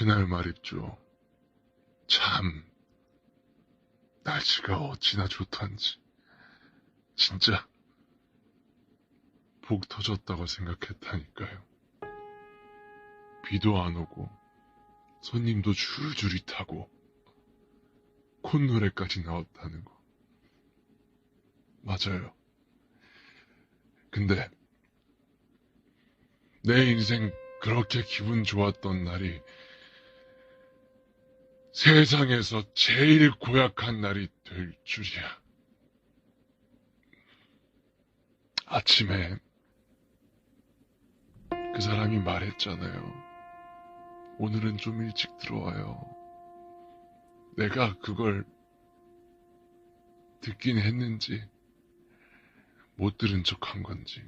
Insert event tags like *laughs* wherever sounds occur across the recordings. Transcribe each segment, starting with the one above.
그날 말입죠. 참, 날씨가 어찌나 좋던지. 진짜, 복 터졌다고 생각했다니까요. 비도 안 오고, 손님도 줄줄이 타고, 콧노래까지 나왔다는 거. 맞아요. 근데, 내 인생 그렇게 기분 좋았던 날이 세상에서 제일 고약한 날이 될 줄이야. 아침에 그 사람이 말했잖아요. 오늘은 좀 일찍 들어와요. 내가 그걸 듣긴 했는지 못 들은 척 한 건지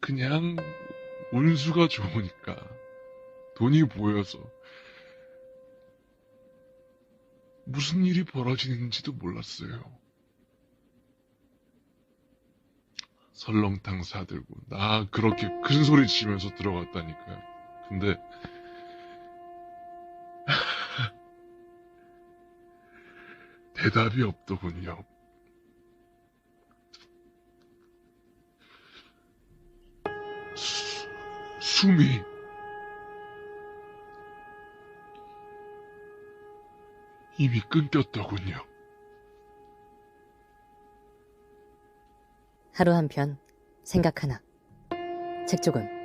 그냥 운수가 좋으니까 돈이 보여서 무슨 일이 벌어지는지도 몰랐어요. 설렁탕 사들고 나 그렇게 큰 소리 치면서 들어갔다니까요. 근데 *laughs* 대답이 없더군요. 수- 숨이 이미 끊겼더군요. 하루 한 편, 생각 하나. 책 조금